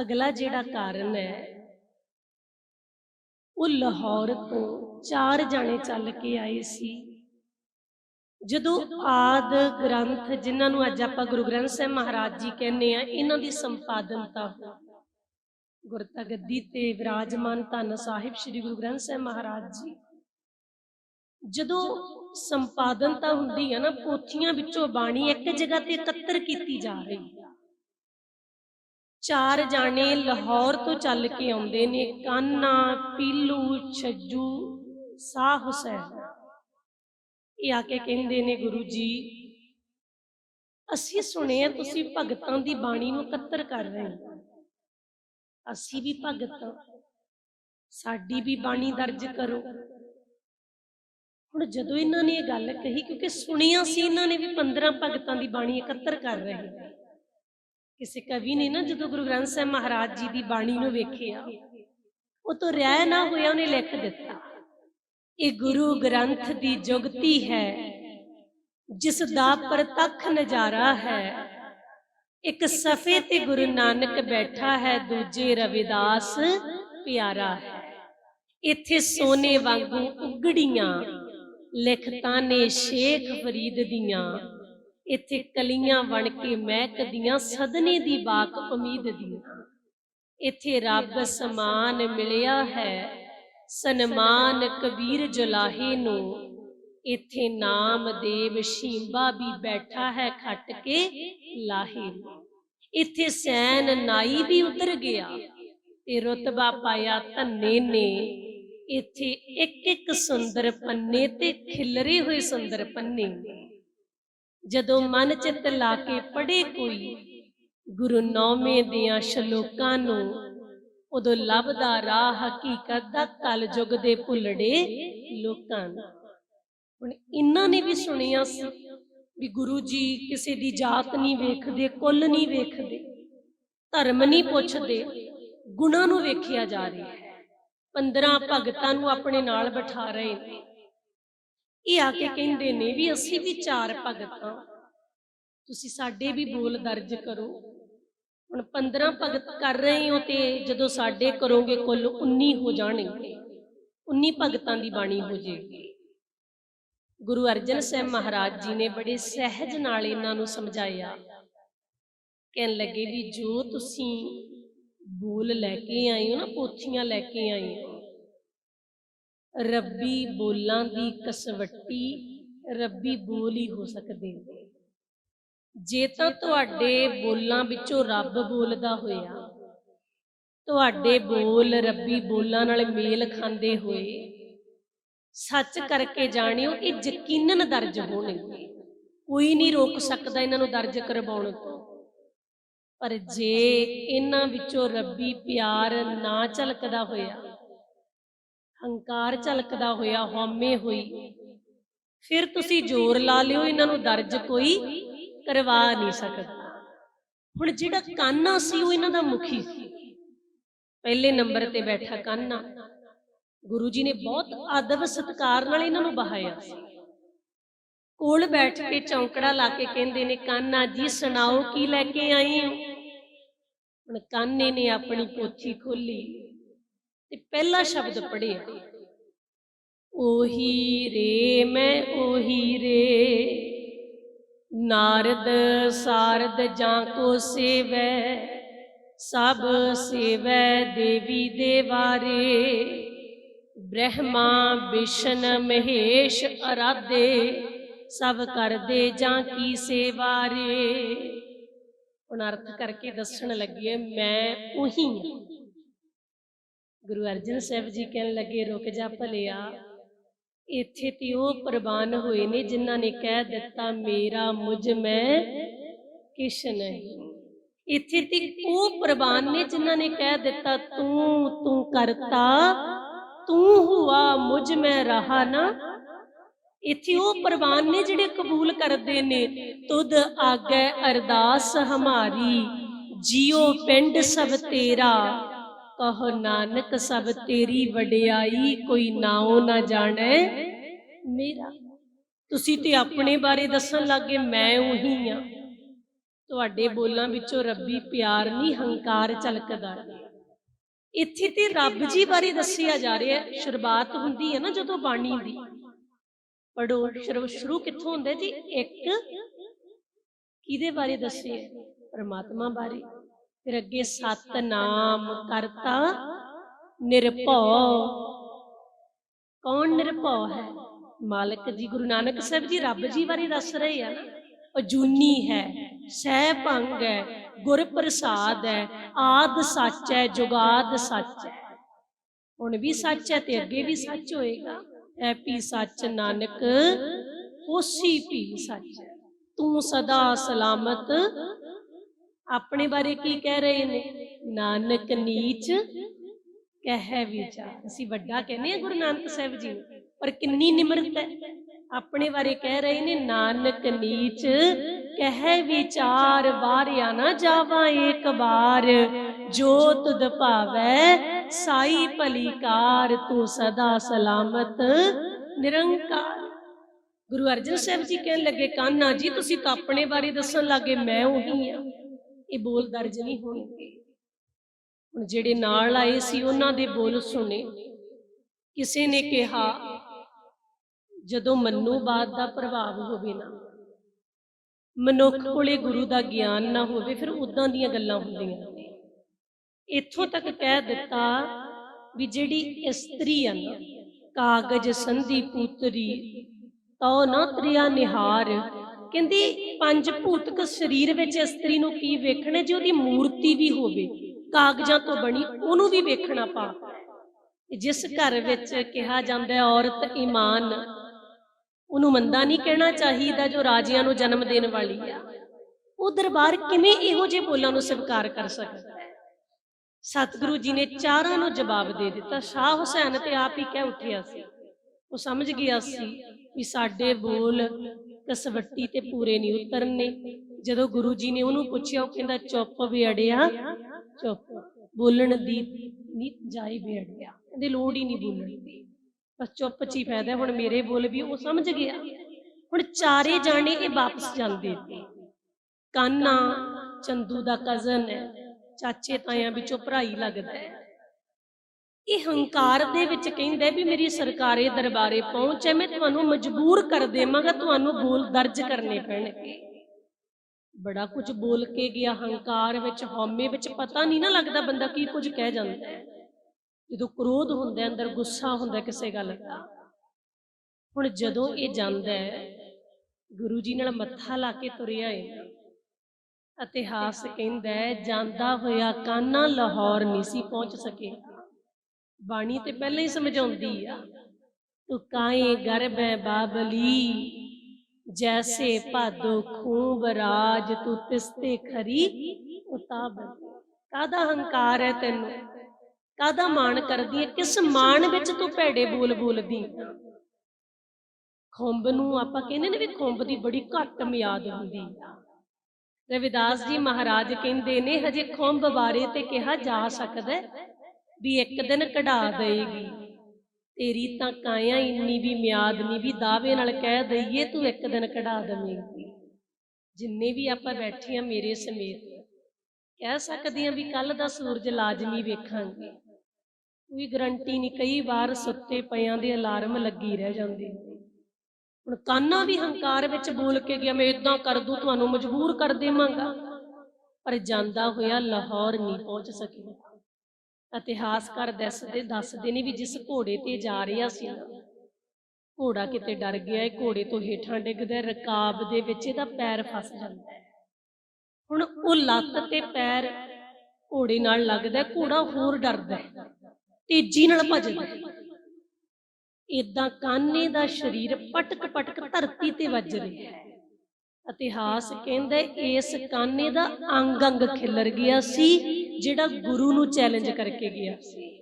ਅਗਲਾ ਜਿਹੜਾ ਕਾਰਨ ਹੈ, ਉਹ ਲਾਹੌਰ ਤੋਂ ਚਾਰ ਜਾਣੇ ਚੱਲ ਕੇ ਆਏ ਸੀ। ਜਦੋਂ ਆਦ ਗ੍ਰੰਥ, ਜਿਨ੍ਹਾਂ ਨੂੰ ਅੱਜ ਆਪਾਂ ਗੁਰੂ ਗ੍ਰੰਥ ਸਾਹਿਬ ਮਹਾਰਾਜ ਜੀ ਕਹਿੰਦੇ ਆ, ਇਹਨਾਂ ਦੀ ਸੰਪਾਦਨਤਾ ਗੁਰਤਾ ਗੱਦੀ ਤੇ ਵਿਰਾਜਮਾਨ ਧੰਨ ਸਾਹਿਬ ਸ੍ਰੀ ਗੁਰੂ ਗ੍ਰੰਥ ਸਾਹਿਬ ਮਹਾਰਾਜ ਜੀ। ਜਦੋਂ ਸੰਪਾਦਨਤਾ ਹੁੰਦੀ ਹੈ ਨਾ, ਪੋਥੀਆਂ ਵਿੱਚੋਂ ਬਾਣੀ ਇੱਕ ਜਗ੍ਹਾ ਤੇ ਇਕੱਤਰ ਕੀਤੀ ਜਾ ਰਹੀ। ਹੈ ਚਾਰ ਜਾਣੇ ਲਾਹੌਰ ਤੋਂ ਚੱਲ ਕੇ ਆਉਂਦੇ ਨੇ। ਕਾਨਾ ਪੀਲੂ ਛੱਜੂ ਸਾਹ ਹੁਸੈਨ। ਇਹ ਆ ਕੇ ਕਹਿੰਦੇ ਨੇ ਗੁਰੂ ਜੀ ਅਸੀਂ ਸੁਣਿਆ ਤੁਸੀਂ ਭਗਤਾਂ ਦੀ ਬਾਣੀ ਨੂੰ ਇਕੱਤਰ ਕਰ ਰਹੇ ਹੋ। ਅਸੀਂ ਵੀ ਭਗਤ। ਸਾਡੀ ਵੀ ਬਾਣੀ ਦਰਜ ਕਰੋ। ਹੁਣ ਜਦੋਂ ਇਹਨਾਂ ਨੇ ਇਹ ਗੱਲ ਕਹੀ ਕਿਉਂਕਿ ਸੁਣੀਆਂ ਸੀ ਇਹਨਾਂ ਨੇ ਵੀ 15 ਭਗਤਾਂ ਦੀ ਬਾਣੀ ਇਕੱਤਰ ਕਰ ਰਹੇ। ਕਿਸੇ ਕਵੀ ਨੇ ਨਾ ਜਦੋਂ ਗੁਰੂ ਗ੍ਰੰਥ ਸਾਹਿਬ ਮਹਾਰਾਜ ਜੀ ਦੀ ਬਾਣੀ ਨੂੰ ਵੇਖਿਆ, ਉਹ ਤੋਂ ਰਹਿ ਨਾ ਹੋਇਆ ਉਹਨੇ ਲਿਖ ਦਿੱਤਾ। ਇਹ ਗੁਰੂ ਗ੍ਰੰਥ ਦੀ ਜੁਗਤੀ ਹੈ, ਜਿਸ ਦਾ ਪ੍ਰਤੱਖ ਨਜ਼ਾਰਾ ਹੈ। ਇੱਕ ਸਫੇ ਤੇ ਗੁਰੂ ਨਾਨਕ ਬੈਠਾ ਹੈ, ਦੂਜੇ ਰਵਿਦਾਸ ਪਿਆਰਾ ਹੈ। ਇੱਥੇ ਸੋਨੇ ਵਾਂਗੂ ਉਗੜੀਆਂ, ਲਿਖਤਾਂ ਨੇ ਸ਼ੇਖ ਫਰੀਦ ਦੀਆਂ। ਇੱਥੇ ਕਲੀਆਂ ਬਣ ਕੇ ਮਹਿਕਦੀਆਂ ਸਦਨੇ ਦੀ ਬਾਕ ਉਮੀਦ ਦੀਆਂ ਇੱਥੇ ਰੱਬ ਸਮਾਨ ਮਿਲਿਆ ਹੈ, ਸਨਮਾਨ ਕਬੀਰ ਜਲਾਹੇ ਨੂੰ। ਇੱਥੇ ਨਾਮਦੇਵ ਸ਼ੀਂਬਾ ਵੀ ਬੈਠਾ ਹੈ ਖੱਟ ਕੇ ਲਾਹੇ ਨੂੰ। ਇੱਥੇ ਸੈਨ ਨਾਈ ਵੀ ਉਤਰ ਗਿਆ ਤੇ ਰਤਬਾ ਪਾਇਆ ਧੰਨੇ ਨੇ। ਇੱਥੇ ਇੱਕ ਇੱਕ ਸੁੰਦਰ ਪੰਨੇ ਤੇ ਖਿਲਰੇ ਹੋਏ ਸੁੰਦਰ ਪੰਨੇ ਜਦੋਂ ਮਨ ਚਿੱਤ ਲਾ ਕੇ ਪੜੇ ਕੋਈ, ਗੁਰੂ ਨੌਵੇਂ ਦੀਆਂ ਸ਼ਲੋਕਾਂ ਨੂੰ, ਉਦੋਂ ਲੱਭਦਾ ਰਾਹ ਹਕੀਕਤ ਦਾ ਕਲ ਯੁਗ ਦੇ ਭੁੱਲੜੇ ਲੋਕਾਂ ਨੂੰ। ਹੁਣ ਇਹਨਾਂ ਨੇ ਵੀ ਸੁਣਿਆ ਸੀ ਵੀ ਗੁਰੂ ਜੀ ਕਿਸੇ ਦੀ ਜਾਤ ਨਹੀਂ ਵੇਖਦੇ, ਕੁੱਲ ਨਹੀਂ ਵੇਖਦੇ, ਧਰਮ ਨਹੀਂ ਪੁੱਛਦੇ, ਗੁਣਾਂ ਨੂੰ ਵੇਖਿਆ ਜਾ ਰਿਹਾ ਹੈ। 15 ਭਗਤਾਂ ਨੂੰ ਆਪਣੇ ਨਾਲ ਬਿਠਾ ਰਹੇ ਨੇ। ਇਹ ਆ ਕੇ ਕਹਿੰਦੇ ਨੇ ਵੀ ਅਸੀਂ ਵੀ ਚਾਰ ਭਗਤ ਤੁਸੀਂ ਸਾਡੇ ਵੀ ਬੋਲ ਦਰਜ ਕਰੋ। ਹੁਣ 15 ਭਗਤ ਕਰ ਰਹੇ ਹੋ ਤੇ ਜਦੋਂ ਸਾਡੇ ਕਰੋਗੇ ਕੁੱਲ 19 ਹੋ ਜਾਣਗੇ। 19 ਭਗਤਾਂ ਦੀ ਬਾਣੀ ਹੋ ਜਾਏਗੀ ਗੁਰੂ ਅਰਜਨ ਸਾਹਿਬ ਮਹਾਰਾਜ ਜੀ ਨੇ ਬੜੇ ਸਹਿਜ ਨਾਲ ਇਹਨਾਂ ਨੂੰ ਸਮਝਾਇਆ। ਕਹਿਣ ਲੱਗੇ ਵੀ ਜੋ ਤੁਸੀਂ ਬੋਲ ਲੈ ਕੇ ਆਏ ਹੋ ਨਾ ਪੋਥੀਆਂ ਲੈ ਕੇ ਆਏ ਹੋ। ਰੱਬੀ ਬੋਲਾਂ ਦੀ ਕਸਵੱਟੀ ਰੱਬੀ ਬੋਲ ਹੀ ਹੋ ਸਕਦੇ। ਜੇ ਤਾਂ ਤੁਹਾਡੇ ਬੋਲਾਂ ਵਿੱਚੋਂ ਰੱਬ ਬੋਲਦਾ ਹੋਇਆ ਤੁਹਾਡੇ ਬੋਲ ਰੱਬੀ ਬੋਲਾਂ ਨਾਲ ਮੇਲ ਖਾਂਦੇ ਹੋਏ ਸੱਚ ਕਰਕੇ ਜਾਣਿਓ ਇਹ ਯਕੀਨਨ ਦਰਜ ਹੋਣਗੇ। ਕੋਈ ਨਹੀਂ ਰੋਕ ਸਕਦਾ ਇਹਨਾਂ ਨੂੰ ਦਰਜ ਕਰਵਾਉਣ ਤੋਂ। ਪਰ ਜੇ ਇਹਨਾਂ ਵਿੱਚੋਂ ਰੱਬੀ ਪਿਆਰ ਨਾ ਝਲਕਦਾ ਹੋਇਆ ਹੰਕਾਰ ਝਲਕਦਾ ਹੋਇਆ ਹਉਮੈ ਹੋਈ। ਫਿਰ ਤੁਸੀਂ ਜ਼ੋਰ ਲਾ ਲਿਓ ਇਹਨਾਂ ਨੂੰ ਦਰਜ ਕੋਈ ਕਰਵਾ ਨਹੀਂ ਸਕਦਾ। ਹੁਣ ਜਿਹੜਾ ਕਾਨਾ ਸੀ ਉਹ ਇਹਨਾਂ ਦਾ ਮੁਖੀ ਸੀ। ਪਹਿਲੇ ਨੰਬਰ ਤੇ ਬੈਠਾ ਕਾਨਾ। ਗੁਰੂ ਜੀ ਨੇ ਬਹੁਤ ਆਦਬ ਸਤਕਾਰ ਨਾਲ ਇਹਨਾਂ ਨੂੰ ਬਹਾਇਆ। ਸੀ ਕੋਲ ਬੈਠ ਕੇ ਚੌਂਕੜਾ ਲਾ ਕੇ ਕਹਿੰਦੇ ਨੇ ਕਾਨਾ ਜੀ ਸੁਣਾਓ ਕੀ ਲੈ ਕੇ ਆਏ ਹੋ? ਹੁਣ ਕਾਨੇ ਨੇ ਆਪਣੀ ਪੋਥੀ ਖੋਲੀ। ਤੇ ਪਹਿਲਾ ਸ਼ਬਦ ਪੜਿਆ ਉਹੀ ਰੇ ਮੈਂ ਉਹੀ ਰੇ। ਨਾਰਦ ਸਾਰਦ ਜਾਂ ਕੋ ਸੇਵੈ ਸਭ ਸੇਵੈ ਦੇਵੀ ਦੇਵਾਰੇ। ਬ੍ਰਹਮਾ ਵਿਸ਼ਨ ਮਹੇਸ਼ ਅਰਾਧੇ ਸਭ ਕਰਦੇ ਜਾਂ ਕੀ ਸੇਵਾ ਰੇ ਹੁਣ ਅਰਥ ਕਰਕੇ ਦੱਸਣ ਲੱਗੀ ਮੈਂ ਉਹੀ ਹਾਂ ਗੁਰੂ ਅਰਜਨ ਸਾਹਿਬ ਜੀ ਕਹਿਣ ਲੱਗੇ ਰੁਕ ਜਾ ਭਲਿਆ ਇੱਥੇ ਤੇ ਉਹ ਪ੍ਰਵਾਨ ਹੋਏ ਨੇ ਜਿਨ੍ਹਾਂ ਨੇ ਕਹਿ ਦਿੱਤਾ ਮੇਰਾ ਮੁਝ ਮੈਂ ਕਿਛ ਨਹੀਂ। ਇੱਥੇ ਤੇ ਉਹ ਪ੍ਰਵਾਨ ਨੇ ਜਿਨ੍ਹਾਂ ਨੇ ਕਹਿ ਦਿੱਤਾ ਤੂੰ ਤੂੰ ਕਰਤਾ ਤੂੰ ਹੁਆ ਮੁਝ ਮੈਂ ਰਹਾ ਨਾ। ਇੱਥੇ ਉਹ ਪ੍ਰਵਾਨ ਨੇ ਜਿਹੜੇ ਕਬੂਲ ਕਰਦੇ ਨੇ ਤੁਧ ਆਗੇ ਅਰਦਾਸ ਹਮਾਰੀ ਜਿਉ ਪਿੰਡ ਸਭ ਤੇਰਾ। ਕਹੋ ਨਾਨਕ ਸਭ ਤੇਰੀ ਵਡਿਆਈ, ਕੋਈ ਨਾਉ ਨਾ ਜਾਣੈ। ਮੇਰਾ, ਤੁਸੀਂ ਤੇ ਆਪਣੇ ਬਾਰੇ ਦੱਸਣ ਲੱਗੇ, ਮੈਂ ਉਹੀ ਆ ਤੁਹਾਡੇ ਬੋਲਾਂ ਵਿੱਚੋਂ ਰੱਬੀ ਪਿਆਰ ਨਹੀਂ, ਹੰਕਾਰ ਝਲਕਦਾ। ਇੱਥੇ ਤੇ ਰੱਬ ਜੀ ਬਾਰੇ ਦੱਸਿਆ ਜਾ ਰਿਹਾ ਹੈ। ਸ਼ੁਰੂਆਤ ਹੁੰਦੀ ਹੈ ਨਾ ਜਦੋਂ ਬਾਣੀ ਦੀ। ਪੜੋ ਸ਼ੁਰੂ ਸ਼ੁਰੂ ਕਿੱਥੋਂ ਹੁੰਦਾ ਜੀ? ਇੱਕ, ਕਿਹਦੇ ਬਾਰੇ ਦੱਸਿਆ? ਪਰਮਾਤਮਾ ਬਾਰੇ। ਫਿਰ ਅੱਗੇ ਸਤਨਾਮ ਕਰਤਾ ਨਿਰਭਉ। ਕੌਣ ਨਿਰਭਉ ਹੈ? ਮਾਲਕ ਜੀ ਗੁਰੂ ਨਾਨਕ ਸਾਹਿਬ ਜੀ ਰੱਬ ਜੀ ਬਾਰੇ ਦੱਸ ਰਹੇ ਆ ਨਾ। ਅਜੂਨੀ ਹੈ। ਸਹਿ ਭੰਗ ਹੈ। ਗੁਰ ਪ੍ਰਸਾਦ ਹੈ। ਆਦ ਸੱਚ ਹੈ ਜੁਗਾਦ ਸੱਚ ਹੈ। ਹੁਣ ਵੀ ਸੱਚ ਹੈ ਤੇ ਅੱਗੇ ਵੀ ਸੱਚ ਹੋਏਗਾ। ਐ ਪੀ ਸੱਚ ਨਾਨਕ ਹੋਸੀ ਪੀ ਸੱਚ ਤੂੰ ਸਦਾ ਸਲਾਮਤ ਆਪਣੇ ਬਾਰੇ ਕੀ ਕਹਿ ਰਹੇ ਨੇ? ਨਾਨਕ ਨੀਚ ਕਹਿ ਵਿਚਾਰ। ਅਸੀਂ ਵੱਡਾ ਕਹਿੰਦੇ ਆ ਗੁਰੂ ਨਾਨਕ ਸਾਹਿਬ ਜੀ ਨੂੰ, ਪਰ ਕਿੰਨੀ ਨਿਮਰਤ ਹੈ। ਆਪਣੇ ਬਾਰੇ ਕਹਿ ਰਹੇ ਨੇ, ਨਾਨਕ ਨੀਚ ਕਹਿ ਵਿਚਾਰ, ਵਾਰਿਆ ਨਾ ਜਾਵਾ ਏਕ ਬਾਰ ਜੋ ਤੁਧ ਭਾਵੈ ਸਾਈ ਭਲੀਕਾਰ, ਤੂੰ ਸਦਾ ਸਲਾਮਤ ਨਿਰੰਕਾਰ। ਗੁਰੂ ਅਰਜਨ ਸਾਹਿਬ ਜੀ ਕਹਿਣ ਲੱਗੇ, ਕਾਨਾ ਜੀ, ਤੁਸੀਂ ਤਾਂ ਆਪਣੇ ਬਾਰੇ ਦੱਸਣ ਲੱਗੇ, ਮੈਂ ਉਹੀ ਆ ਇਹ ਬੋਲ ਦਰਜ ਨਹੀਂ ਹੋਣਗੇ। ਹੁਣ ਜਿਹੜੇ ਨਾਲ ਆਏ ਸੀ ਉਹਨਾਂ ਦੇ ਬੋਲ ਸੁਣੇ। ਕਿਸੇ ਨੇ ਕਿਹਾ ਜਦੋਂ ਮਨੋਵਾਦ ਦਾ ਪ੍ਰਭਾਵ ਹੋਵੇ ਨਾ। ਮਨੁੱਖ ਕੋਲੇ ਗੁਰੂ ਦਾ ਗਿਆਨ ਨਾ ਹੋਵੇ ਫਿਰ ਉਦਾਂ ਦੀਆਂ ਗੱਲਾਂ ਹੁੰਦੀਆਂ ਇੱਥੋਂ ਤੱਕ ਕਹਿ ਦਿੱਤਾ ਵੀ ਜਿਹੜੀ ਇਸਤਰੀ ਆ ਨਾ ਕਾਗਜ ਸੰਧੀ ਪੁੱਤਰੀ ਤਉ ਨਾ ਤ੍ਰਿਆ ਨਿਹਾਰ। ਕਹਿੰਦੀ ਪੰਜ ਭੂਤਕ ਸਰੀਰ ਵਿੱਚ ਇਸਤਰੀ ਨੂੰ ਕੀ ਵੇਖਣਾ ਜੇ ਉਹਦੀ ਮੂਰਤੀ ਵੀ ਹੋਵੇ, ਕਾਗਜ਼ਾਂ ਤੋਂ ਬਣੀ ਉਹਨੂੰ ਵੀ ਵੇਖਣਾ ਪਾਪ ਹੈ ਜਿਸ ਘਰ ਵਿੱਚ ਕਿਹਾ ਜਾਂਦਾ ਔਰਤ ਈਮਾਨ ਉਹਨੂੰ ਮੰਦਾ ਨਹੀਂ ਕਹਿਣਾ ਚਾਹੀਦਾ ਜੋ ਰਾਜਿਆਂ ਨੂੰ ਜਨਮ ਦੇਣ ਵਾਲੀ ਆ। ਉਹ ਦਰਬਾਰ ਕਿਵੇਂ ਇਹੋ ਜਿਹੇ ਬੋਲਾਂ ਨੂੰ ਸਵੀਕਾਰ ਕਰ ਸਕਦਾ ਸਤਿਗੁਰੂ ਜੀ ਨੇ ਚਾਰਾਂ ਨੂੰ ਜਵਾਬ ਦੇ ਦਿੱਤਾ। ਸ਼ਾਹ ਹੁਸੈਨ ਤੇ ਆਪ ਹੀ ਕਹਿ ਉੱਠਿਆ ਸੀ। ਉਹ ਸਮਝ ਗਿਆ ਸੀ ਵੀ ਸਾਡੇ ਬੋਲ ਕਸਵੱਟੀ ਤੇ ਪੂਰੇ ਨਹੀਂ ਉਤਰਨੇ। ਜਦੋਂ ਗੁਰੂ ਜੀ ਨੇ ਉਹਨੂੰ ਪੁੱਛਿਆ, ਉਹ ਕਹਿੰਦਾ, ਚੁੱਪ ਵਿਅੜਿਆ ਚੁੱਪ। ਬੋਲਣ ਦੀ ਨਹੀਂ ਜਾਈ ਵਿਅੜਿਆ ਕਹਿੰਦੇ, ਲੋੜ ਹੀ ਨਹੀਂ ਬੋਲਣ ਦੀ। ਬਸ ਚੁੱਪ ਚ ਹੀ ਫਾਇਦਾ ਹੁਣ ਮੇਰੇ ਬੋਲ ਵੀ ਉਹ ਸਮਝ ਗਿਆ। ਹੁਣ ਚਾਰੇ ਜਾਣੇ ਇਹ ਵਾਪਸ ਜਾਂਦੇ ਤੇ ਕਾਨਾ ਚੰਦੂ ਦਾ ਕਜ਼ਨ ਹੈ। ਚਾਚੇ ਤਾਇਆਂ ਵਿੱਚੋਂ ਭਰਾਈ ਲੱਗਦਾ ਹੈ। ਇਹ ਹੰਕਾਰ ਦੇ ਵਿੱਚ ਕਹਿੰਦਾ ਵੀ ਮੇਰੀ ਸਰਕਾਰੇ ਦਰਬਾਰੇ ਪਹੁੰਚ ਹੈ, ਮੈਂ ਤੁਹਾਨੂੰ ਮਜਬੂਰ ਕਰ ਦੇਵਾਂਗਾ, ਤੁਹਾਨੂੰ ਬੋਲ ਦਰਜ ਕਰਨੇ ਪੈਣਗੇ। ਬੜਾ ਕੁਝ ਬੋਲ ਕੇ ਗਿਆ ਹੰਕਾਰ ਵਿੱਚ, ਹਉਮੈ ਵਿੱਚ, ਪਤਾ ਨਹੀਂ ਨਾ ਲੱਗਦਾ ਬੰਦਾ ਕੀ ਕੁਝ ਕਹਿ ਜਾਂਦਾ ਹੈ। ਜਦੋਂ ਕ੍ਰੋਧ ਹੁੰਦਾ ਅੰਦਰ ਗੁੱਸਾ ਹੁੰਦਾ ਕਿਸੇ ਗੱਲ ਦਾ। ਹੁਣ ਜਦੋਂ ਇਹ ਜਾਂਦਾ ਹੈ, ਗੁਰੂ ਜੀ ਨਾਲ ਮੱਥਾ ਲਾ ਕੇ ਤੁਰਿਆ ਏ ਇਤਿਹਾਸ ਕਹਿੰਦਾ ਜਾਂਦਾ ਹੋਇਆ ਕਾਨਾ ਲਾਹੌਰ ਨਹੀਂ ਸੀ ਪਹੁੰਚ ਸਕੇ ਬਾਣੀ ਤੇ ਪਹਿਲਾਂ ਹੀ ਸਮਝਾਉਂਦੀ ਆ ਤੂੰ ਕਾਏ ਗਰਬੈ ਬਾਬਲੀ ਜੈਸੇ ਭਾਦੋ ਖੂਬ ਰਾਜ ਤੂੰ ਤਿਸਤੇ ਖਰੀ ਉਤਾਬ ਕਾਦਾ ਹੰਕਾਰ ਹੈ ਤੈਨੂੰ? ਕਾਦਾ ਮਾਣ ਕਰਦੀ ਹੈ? ਕਿਸ ਮਾਣ ਵਿੱਚ ਤੂੰ ਭੈੜੇ ਬੋਲ ਬੋਲਦੀ? ਹੈ? ਖੁੰਬ ਨੂੰ ਆਪਾਂ ਕਹਿੰਦੇ ਨੇ ਵੀ ਖੁੰਬ ਦੀ ਬੜੀ ਘੱਟ ਮਿਆਦ ਹੁੰਦੀ ਰਵਿਦਾਸ ਜੀ ਮਹਾਰਾਜ ਕਹਿੰਦੇ ਨੇ ਹਜੇ ਖੁੰਬ ਬਾਰੇ ਤੇ ਕਿਹਾ ਜਾ ਸਕਦਾ ਹੈ। ਵੀ ਇੱਕ ਦਿਨ ਕਢਾ ਦੇਗੀ ਤੇਰੀ ਤਾਂ ਕਾਇਆ ਇੰਨੀ ਵੀ ਮਿਆਦ ਨਹੀਂ ਵੀ ਦਾਅਵੇ ਨਾਲ ਕਹਿ ਦਈਏ ਤੂੰ ਇੱਕ ਦਿਨ ਕਢਾ ਦੇਵੇਂਗੀ ਜਿੰਨੇ ਵੀ ਆਪਾਂ ਬੈਠੇ ਆ ਮੇਰੇ ਸਮੇਤ ਕਹਿ ਸਕਦੇ ਆ ਵੀ ਕੱਲ ਦਾ ਸੂਰਜ ਲਾਜ਼ਮੀ ਵੇਖਾਂਗੇ। ਕੋਈ ਗਰੰਟੀ ਨਹੀਂ ਕਈ ਵਾਰ ਸੁੱਤੇ ਪਿਆਂ ਦੇ ਅਲਾਰਮ ਲੱਗੀ ਰਹਿ ਜਾਂਦੇ। ਹੁਣ ਕਾਨਾ ਵੀ ਹੰਕਾਰ ਵਿੱਚ ਬੋਲ ਕੇ ਗਿਆ ਮੈਂ ਇਦਾਂ ਕਰ ਦੂੰ ਤੁਹਾਨੂੰ ਮਜਬੂਰ ਕਰ ਦੇਵਾਂਗਾ। ਪਰ ਜਾਂਦਾ ਹੋਇਆ ਲਾਹੌਰ ਨਹੀਂ ਪਹੁੰਚ ਸਕਿਆ। ਇਤਿਹਾਸਕਾਰ ਦੱਸਦੇ ਦੱਸਦੇ ਨੇ ਵੀ ਜਿਸ ਘੋੜੇ ਤੇ ਜਾ ਰਿਹਾ ਸੀ। ਘੋੜਾ ਕਿਤੇ ਡਰ ਗਿਆ ਇਹ ਘੋੜੇ ਤੋਂ ਹੇਠਾਂ ਡਿੱਗਦਾ ਹੈ, ਰਕਾਬ ਦੇ ਵਿੱਚ ਇਹਦਾ ਪੈਰ ਫਸ ਜਾਂਦਾ ਹੈ। ਹੁਣ ਉਹ ਲੱਤ ਤੇ ਪੈਰ ਘੋੜੇ ਨਾਲ ਲੱਗਦਾ ਘੋੜਾ ਹੋਰ ਡਰਦਾ ਹੈ ਤੇਜ਼ੀ ਨਾਲ ਭੱਜਦਾ ਹੈ। ਇਦਾਂ ਕਾਨੇ ਦਾ ਸਰੀਰ ਪਟਕ ਪਟਕ ਧਰਤੀ ਤੇ ਵੱਜ ਰਿਹਾ ਹੈ। ਇਤਿਹਾਸ ਕਹਿੰਦਾ ਇਸ ਕਾਨੇ ਦਾ ਅੰਗ ਅੰਗ ਖਿਲਰ ਗਿਆ ਸੀ ਜਿਹੜਾ ਗੁਰੂ ਨੂੰ ਚੈਲੰਜ ਕਰਕੇ ਗਿਆ ਸੀ।